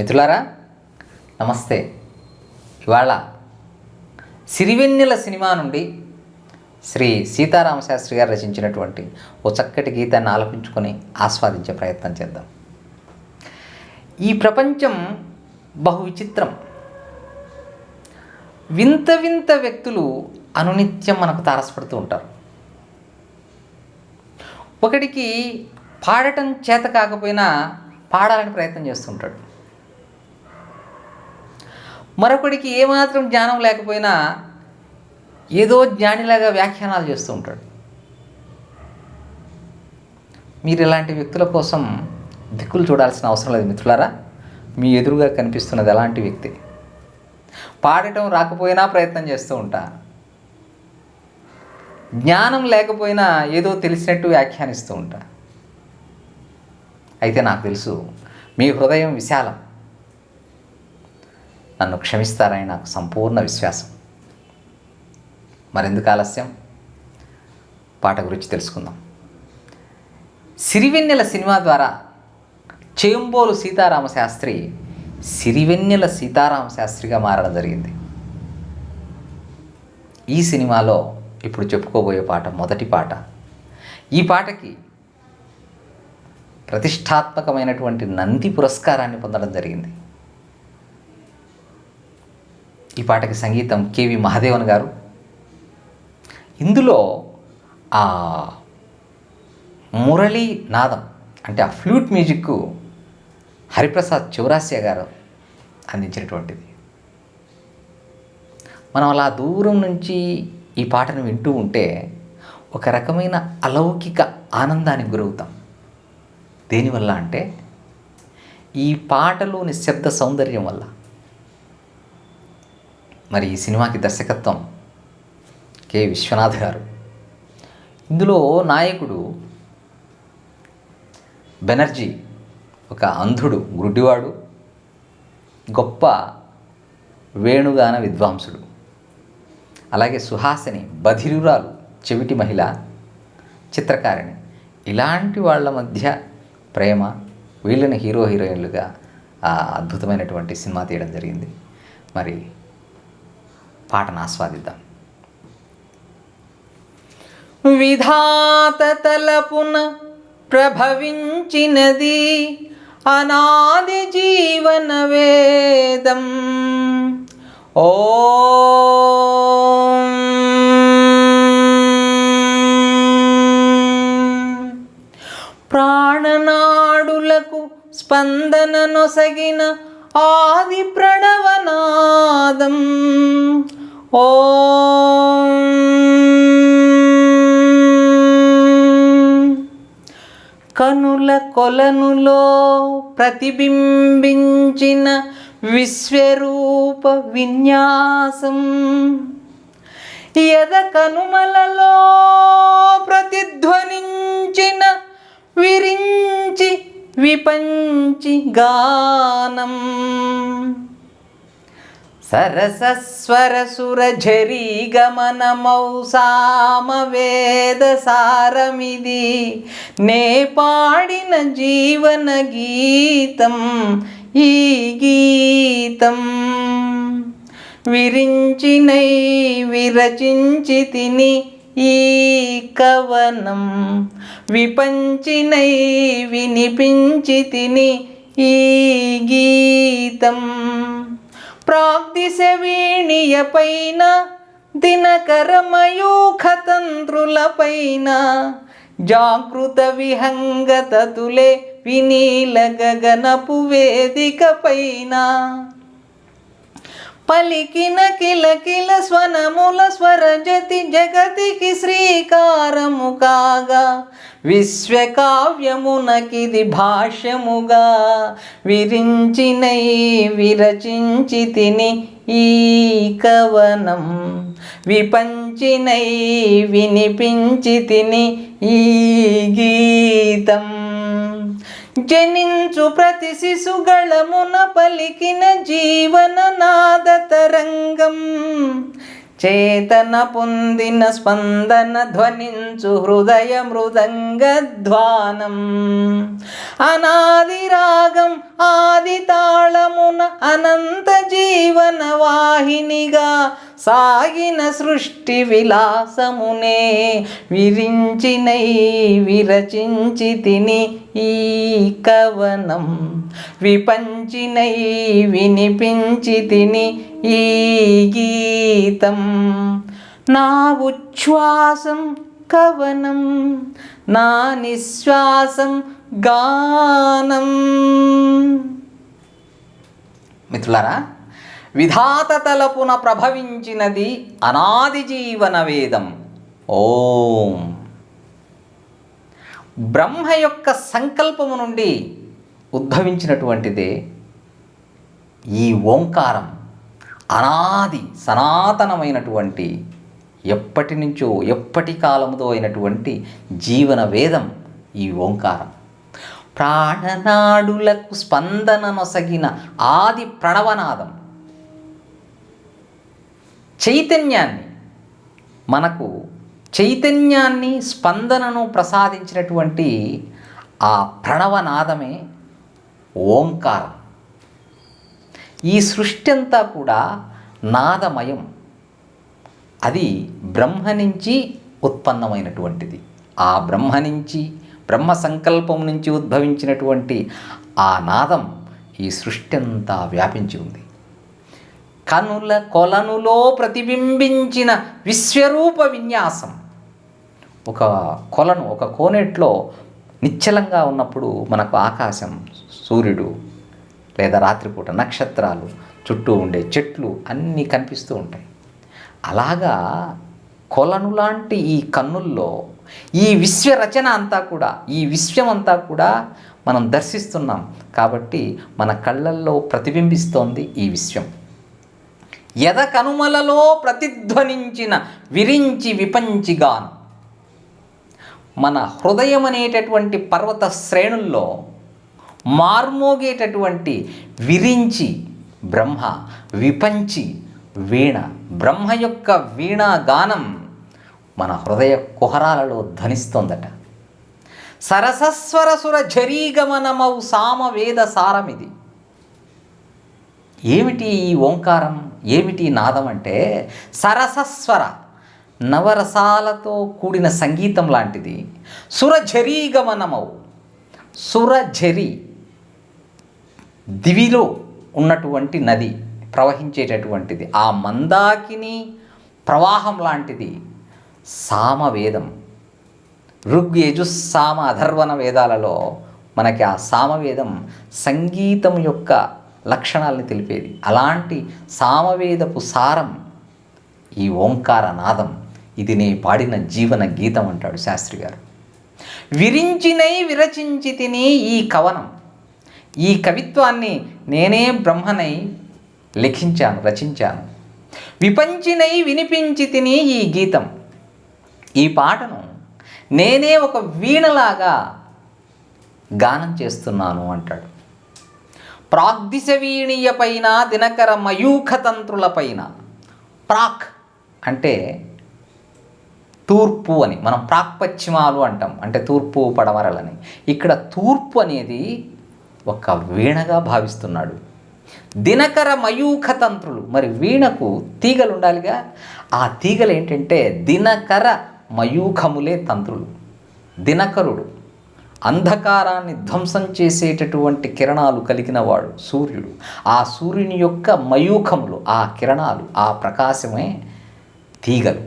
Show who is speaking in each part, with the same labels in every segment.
Speaker 1: మిత్రులారా నమస్తే. ఇవాళ సిరివెన్నెల సినిమా నుండి శ్రీ సీతారామ శాస్త్రి గారు రచించినటువంటి ఓ చక్కటి గీతాన్ని ఆలపించుకొని ఆస్వాదించే ప్రయత్నం చేద్దాం. ఈ ప్రపంచం బహు విచిత్రం. వింత వింత వ్యక్తులు అనునిత్యం మనకు తారసపడుతూ ఉంటారు. ఒకడికి పాడటం చేత కాకపోయినా పాడాలని ప్రయత్నం చేస్తుంటాడు మరొకడికి ఏమాత్రం జ్ఞానం లేకపోయినా ఏదో జ్ఞానిలాగా వ్యాఖ్యానాలు చేస్తూ ఉంటాడు. మీరు ఇలాంటి వ్యక్తుల కోసం దిక్కులు చూడాల్సిన అవసరం లేదు మిత్రులారా. మీ ఎదురుగా కనిపిస్తున్నది ఎలాంటి వ్యక్తి. పాడటం రాకపోయినా ప్రయత్నం చేస్తూ ఉంటా. జ్ఞానం లేకపోయినా ఏదో తెలిసినట్టు వ్యాఖ్యానిస్తూ ఉంటా. అయితే నాకు తెలుసు మీ హృదయం విశాలం. నన్ను క్షమిస్తారని నాకు సంపూర్ణ విశ్వాసం. మరెందుకు ఆలస్యం? పాట గురించి తెలుసుకుందాం. సిరివెన్నెల సినిమా ద్వారా చేంబోలు సీతారామ శాస్త్రి సిరివెన్నెల సీతారామ శాస్త్రిగా మారడం జరిగింది. ఈ సినిమాలో ఇప్పుడు చెప్పుకోబోయే పాట మొదటి పాట. ఈ పాటకి ప్రతిష్టాత్మకమైనటువంటి నంది పురస్కారాన్ని పొందడం జరిగింది. ఈ పాటకి సంగీతం కేవి మహాదేవన్ గారు. ఇందులో ఆ మురళీ నాదం అంటే ఆ ఫ్లూట్ మ్యూజిక్ హరిప్రసాద్ చౌరాస్య గారు అందించినటువంటిది. మనం అలా దూరం నుంచి ఈ పాటను వింటూ ఉంటే ఒక రకమైన అలౌకిక ఆనందానికి గురవుతాం. దేనివల్ల అంటే ఈ పాటలోని శబ్ద సౌందర్యం వల్ల. మరి ఈ సినిమాకి దర్శకత్వం కె. విశ్వనాథ్ గారు. ఇందులో నాయకుడు బెనర్జీ ఒక అంధుడు గుడ్డివాడు గొప్ప వేణుగాన విద్వాంసుడు. అలాగే సుహాసిని బధిరురాలు చెవిటి మహిళ చిత్రకారిణి. ఇలాంటి వాళ్ళ మధ్య ప్రేమ వీళ్ళని హీరో హీరోయిన్లుగా ఆ అద్భుతమైనటువంటి సినిమా తీయడం జరిగింది. మరి పాటను ఆస్వాదిద్దాం. విధాత తలపున ప్రభవించినది అనాది జీవన వేదం. ఓ. ప్రాణనాడులకు స్పందన నొసగిన ఆది ప్రణవనాదం. ఓ కనుల కొలనులో ప్రతిబింబించిన విశ్వరూప విన్యాసం. యద కనుమలలో ప్రతిధ్వనించిన విరించి విపంచి గానం. సరసస్వరసురఝరీ గమనమౌ సామవేద సారమిది నే పాడిన జీవన గీతం ఈ గీతం. విరించినై విరచించి తిని ఈ కవనం విపంచినై వినిపించి తిని ఈ గీతం. ప్రాగ్దిశ వీణియపైన దినకరమయూఖతంత్రులపైన జాగృత విహంగతతులే వినీల గగనపు వేదిక పైన పలికిన కిలకిల స్వనముల స్వరజతి జగతికి శ్రీకారము కాగా విశ్వకావ్యమునకిది భాష్యముగా విరించినై విరచించి తిని ఈ కవనం విపంచినై వినిపించి తిని ఈ గీతం. జనించు ప్రతి శిశుగళమున పలికిన జీవననాద తరంగం. చేతన పొందిన స్పందన ధ్వనించు హృదయ మృదంగధ్వానం అనాది రాగం ఆది తాళమున అనంత జీవన వాహినిగా సాగిన సృష్టి విలాసమునే విరించినై విరచించి తిని ఈ కవనం. విపంచినై వినిపించి తిని ఈ గీతం. నా ఉచ్ఛ్వాసం కవనం నా నిశ్వాసం గానం. మిత్రులారా విధాత తలపున ప్రభవించినది అనాది జీవన వేదం. ఓం. బ్రహ్మ యొక్క సంకల్పము నుండి ఉద్భవించినటువంటిదే ఈ ఓంకారం. అనాది సనాతనమైనటువంటి ఎప్పటి నుంచో ఎప్పటి కాలముతో అయినటువంటి జీవన వేదం ఈ ఓంకారం. ప్రాణనాడులకు స్పందన నొసగిన ఆది ప్రణవనాదం. చైతన్యాన్ని మనకు చైతన్యాన్ని స్పందనను ప్రసాదించినటువంటి ఆ ప్రణవనాదమే ఓంకారం. ఈ సృష్టి అంతా కూడా నాదమయం. అది బ్రహ్మ నుంచి ఉత్పన్నమైనటువంటిది. ఆ బ్రహ్మ నుంచి బ్రహ్మ సంకల్పం నుంచి ఉద్భవించినటువంటి ఆ నాదం ఈ సృష్టి అంతా వ్యాపించి ఉంది. కనుల కొలనులో ప్రతిబింబించిన విశ్వరూప విన్యాసం. ఒక కొలను ఒక కోనేట్లో నిశ్చలంగా ఉన్నప్పుడు మనకు ఆకాశం సూర్యుడు లేదా రాత్రిపూట నక్షత్రాలు చుట్టూ ఉండే చెట్లు అన్నీ కనిపిస్తూ ఉంటాయి. అలాగా కొలను లాంటి ఈ కన్నుల్లో ఈ విశ్వ రచన అంతా కూడా ఈ విశ్వం అంతా కూడా మనం దర్శిస్తున్నాం. కాబట్టి మన కళ్ళల్లో ప్రతిబింబిస్తోంది ఈ విశ్వం. ఎద కనుమలలో ప్రతిధ్వనించిన విరించి విపంచిగానం. మన హృదయం అనేటటువంటి పర్వత శ్రేణుల్లో మార్మోగేటటువంటి విరించి బ్రహ్మ విపంచి వీణ బ్రహ్మ యొక్క వీణాగానం మన హృదయ కుహరాలలో ధ్వనిస్తోందట. సరసస్వరసుర జరీగమనమౌ సామవేద సారమిది. ఏమిటి ఈ ఓంకారం? ఏమిటి నాదం అంటే సరసస్వర నవరసాలతో కూడిన సంగీతం లాంటిది. సురఝరీగమనమౌ సురఝరి దివిలో ఉన్నటువంటి నది ప్రవహించేటటువంటిది. ఆ మందాకిని ప్రవాహం లాంటిది. సామవేదం. ఋగ్ సామ అధర్వణ వేదాలలో మనకి ఆ సామవేదం సంగీతం యొక్క లక్షణాలని తెలిపేది. అలాంటి సామవేదపు సారం ఈ ఓంకార నాదం ఇది నే పాడిన జీవన గీతం అంటాడు శాస్త్రి గారు విరించినై విరచించి తిని ఈ కవనం ఈ కవిత్వాన్ని నేనే బ్రహ్మనై లిఖించాను రచించాను. విపంచినై వినిపించి తిని ఈ గీతం ఈ పాటను నేనే ఒక వీణలాగా గానం చేస్తున్నాను అంటాడు. ప్రాగ్దిశ పైన దినకర మయూఖ తంత్రులపైన ప్రాక్ అంటే తూర్పు అని మనం ప్రాక్పశ్చిమాలు అంటాం అంటే తూర్పు పడమరలని. ఇక్కడ తూర్పు అనేది ఒక వీణగా భావిస్తున్నాడు. దినకర మయూఖ తంత్రులు మరి వీణకు తీగలు ఉండాలిగా? ఆ తీగలు ఏంటంటే దినకర మయూఖములే తంత్రులు దినకరుడు. అంధకారాన్ని ధ్వంసం చేసేటటువంటి కిరణాలు కలిగిన వాడు సూర్యుడు. ఆ సూర్యుని యొక్క మయూఖములు ఆ కిరణాలు ఆ ప్రకాశమే తీగలు.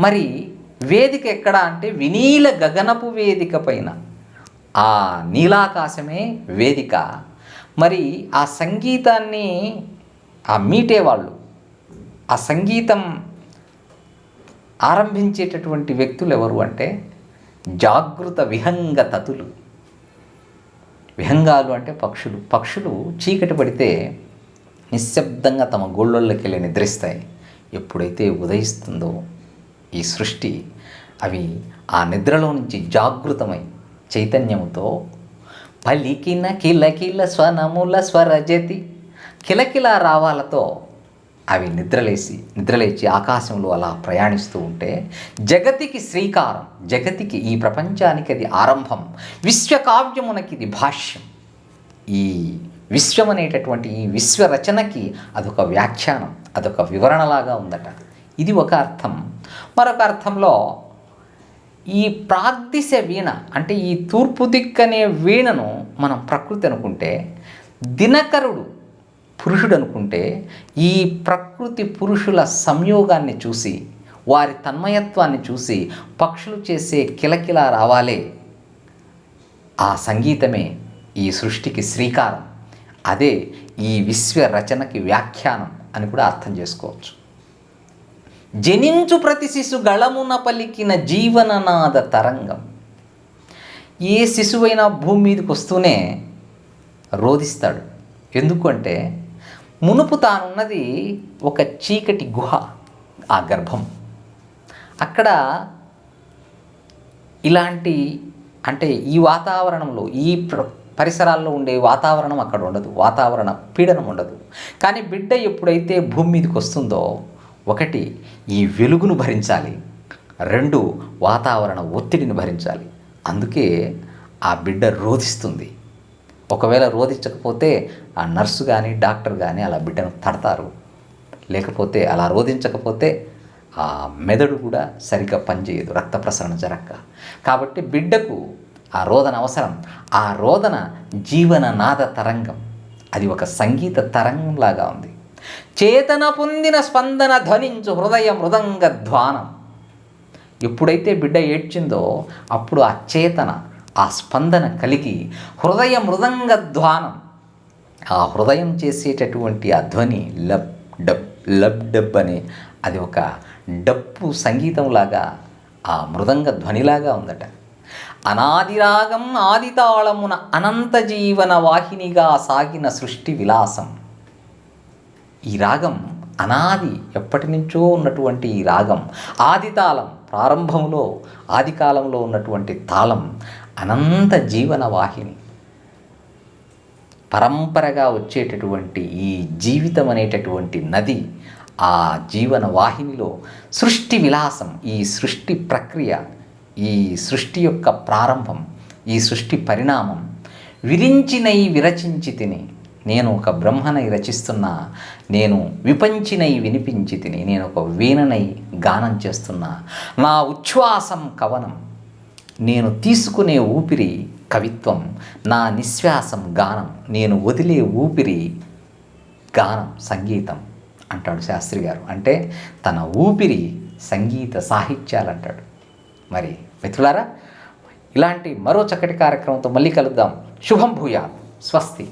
Speaker 1: మరి వేదిక ఎక్కడ అంటే వినీల గగనపు వేదిక పైన. ఆ నీలాకాశమే వేదిక. మరి ఆ సంగీతాన్ని ఆ మీటే వాళ్ళు ఆ సంగీతం ఆరంభించేటటువంటి వ్యక్తులు ఎవరు అంటే జాగృత విహంగ తతులు. విహంగాలు అంటే పక్షులు. పక్షులు చీకటి పడితే నిశ్శబ్దంగా తమ గోళ్ళల్లోకి వెళ్ళి నిద్రిస్తాయి. ఎప్పుడైతే ఉదయిస్తుందో ఈ సృష్టి అవి ఆ నిద్రలో నుంచి జాగృతమై చైతన్యముతో పలికిన కిలకిల స్వనముల స్వరజతి కిలకిల రావాలతో అవి నిద్రలేసి నిద్రలేచి ఆకాశంలో అలా ప్రయాణిస్తూ ఉంటే జగతికి శ్రీకారం జగతికి ఈ ప్రపంచానికి అది ఆరంభం విశ్వకావ్యమునకి ఇది భాష్యం. ఈ విశ్వం అనేటటువంటి ఈ విశ్వరచనకి అదొక వ్యాఖ్యానం అదొక వివరణలాగా ఉందట. ఇది ఒక అర్థం. మరొక అర్థంలో ఈ ప్రాగ్దిశ వీణ అంటే ఈ తూర్పు దిక్కనే వీణను మనం ప్రకృతి అనుకుంటే దినకరుడు పురుషుడు అనుకుంటే ఈ ప్రకృతి పురుషుల సంయోగాన్ని చూసి వారి తన్మయత్వాన్ని చూసి పక్షులు చేసే కిలకిల రావాలే. ఆ సంగీతమే ఈ సృష్టికి శ్రీకారం. అదే ఈ విశ్వ రచనకి వ్యాఖ్యానం అని కూడా అర్థం చేసుకోవచ్చు. జనించు ప్రతి శిశు గళమున పలికిన జీవననాద తరంగం. ఏ శిశువైనా భూమి మీదకి వస్తూనే రోధిస్తాడు. ఎందుకంటే మునుపు తానున్నది ఒక చీకటి గుహ ఆ గర్భం. అక్కడ ఇలాంటి అంటే ఈ వాతావరణంలో ఈ ప్ర- పరిసరాల్లో ఉండే వాతావరణం అక్కడ ఉండదు. వాతావరణ పీడనం ఉండదు. కానీ బిడ్డ ఎప్పుడైతే భూమి మీదకి వస్తుందో ఒకటి ఈ వెలుగును భరించాలి. రెండు వాతావరణ ఒత్తిడిని భరించాలి. అందుకే ఆ బిడ్డ రోధిస్తుంది. ఒకవేళ రోధించకపోతే ఆ నర్సు కానీ డాక్టర్ కానీ అలా బిడ్డను తడతారు. లేకపోతే అలా రోధించకపోతే ఆ మెదడు కూడా సరిగ్గా పనిచేయదు రక్త ప్రసరణ జరక్క. కాబట్టి బిడ్డకు ఆ రోదన అవసరం. ఆ రోదన జీవన నాద తరంగం. అది ఒక సంగీత తరంగంలాగా ఉంది. చేతన పొందిన స్పందన ధ్వనించు హృదయ మృదంగ ధ్వానం ఎప్పుడైతే బిడ్డ ఏడ్చిందో అప్పుడు ఆ చేతన ఆ స్పందన కలిగి హృదయ మృదంగ ధ్వానం. ఆ హృదయం చేసేటటువంటి ఆ ధ్వని లబ్ డబ్ లబ్ డబ్ అనే అది ఒక డప్పు సంగీతంలాగా ఆ మృదంగ ధ్వనిలాగా ఉందట. అనాది రాగం ఆది తాళమున అనంత జీవన వాహినిగా సాగిన సృష్టి విలాసం. ఈ రాగం అనాది ఎప్పటి నుంచో ఉన్నటువంటి ఈ రాగం ఆది తాళం ప్రారంభంలో ఆది కాలంలో ఉన్నటువంటి తాళం అనంత జీవన వాహిని పరంపరగా వచ్చేటటువంటి ఈ జీవితం అనేటటువంటి నది ఆ జీవన వాహినిలో సృష్టి విలాసం ఈ సృష్టి ప్రక్రియ ఈ సృష్టి యొక్క ప్రారంభం ఈ సృష్టి పరిణామం విరించినై విరచించి తిని నేను ఒక బ్రహ్మనై రచిస్తున్నా నేను విపంచినై వినిపించి తిని నేను ఒక వీణనై గానం చేస్తున్నా నా ఉచ్ఛ్వాసం కవనం నేను తీసుకునే ఊపిరి కవిత్వం నా నిశ్వాసం గానం నేను వదిలే ఊపిరి గానం సంగీతం అంటాడు శాస్త్రి గారు. అంటే తన ఊపిరి సంగీత సాహిత్యాలు అంటాడు. మరి మిత్రులారా ఇలాంటి మరో చక్కటి కార్యక్రమంతో మళ్ళీ కలుద్దాం. శుభం భూయా స్వస్తి.